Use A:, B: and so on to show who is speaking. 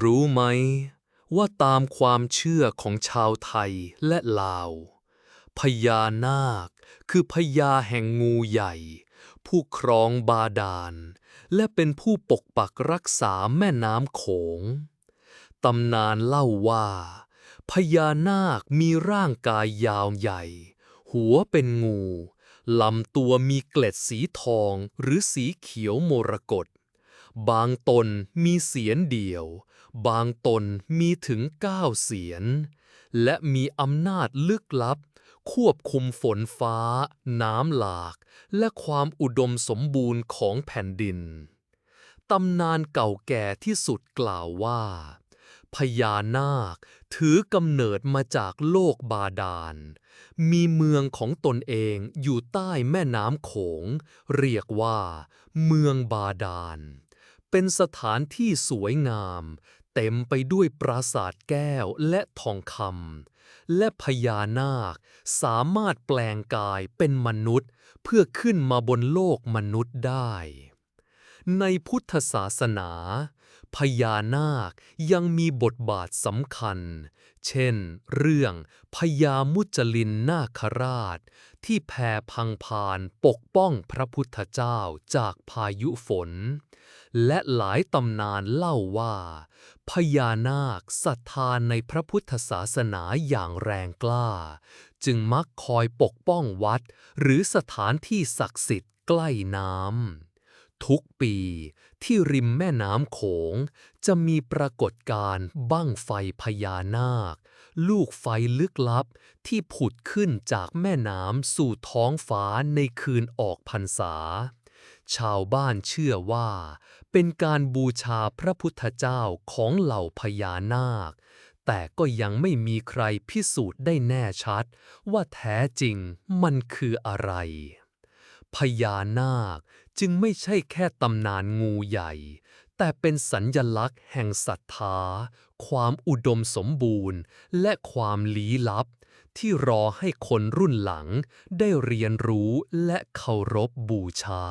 A: รู้ไหมว่าตามความเชื่อของชาวไทยและลาว พญานาคคือพญาแห่งงูใหญ่ ผู้ครองบาดาล และเป็นผู้ปกปักรักษาแม่น้ำโขงตำนานเล่าว่า พญานาคมีร่างกายยาวใหญ่ หัวเป็นงูลำตัวมีเกล็ดสีทองหรือสีเขียวมรกต บางตนมีเสียนเดียว บางตนมีถึงเก้าเสียน และมีอำนาจลึกลับ ควบคุมฝนฟ้า น้ำหลาก และความอุดมสมบูรณ์ของแผ่นดิน ตำนานเก่าแก่ที่สุดกล่าวว่า พญานาคถือกำเนิดมาจากโลกบาดาล มีเมืองของตนเองอยู่ใต้แม่น้ำโขง เรียกว่า เมืองบาดาล เป็นสถานที่สวยงาม เต็มไปด้วยปราสาทแก้วและทองคำและพญานาคสามารถแปลงกายเป็นมนุษย์ เพื่อขึ้นมาบนโลกมนุษย์ได้ ในพุทธศาสนา พญานาคยังมีบทบาทสำคัญ เช่น เรื่องพญามุจลินนาคราช ที่แผ่พังพานปกป้องพระพุทธเจ้าจากพายุฝน และหลายตำนานเล่าว่า พญานาคศรัทธาในพระพุทธศาสนาอย่างแรงกล้า จึงมักคอยปกป้องวัด หรือสถานที่ศักดิ์สิทธิ์ใกล้น้ำ ทุกปีที่ริมแม่น้ำโขง จะมีปรากฏการณ์บั้งไฟพญานาค ลูกไฟลึกลับที่ผุดขึ้นจากแม่น้ำสู่ท้องฟ้าในคืนออกพรรษา ชาวบ้านเชื่อว่า เป็นการบูชาพระพุทธเจ้าของเหล่าพญานาค แต่ก็ยังไม่มีใครพิสูจน์ได้แน่ชัด ว่าแท้จริงมันคืออะไรพญานาค จึงไม่ใช่แค่ตำนานงูใหญ่ แต่เป็นสัญญลักษณ์แห่งศรัทธา ความอุดมสมบูรณ์ และความลี้ลับ ที่รอให้คนรุ่นหลังได้เรียนรู้และเคารพบูชา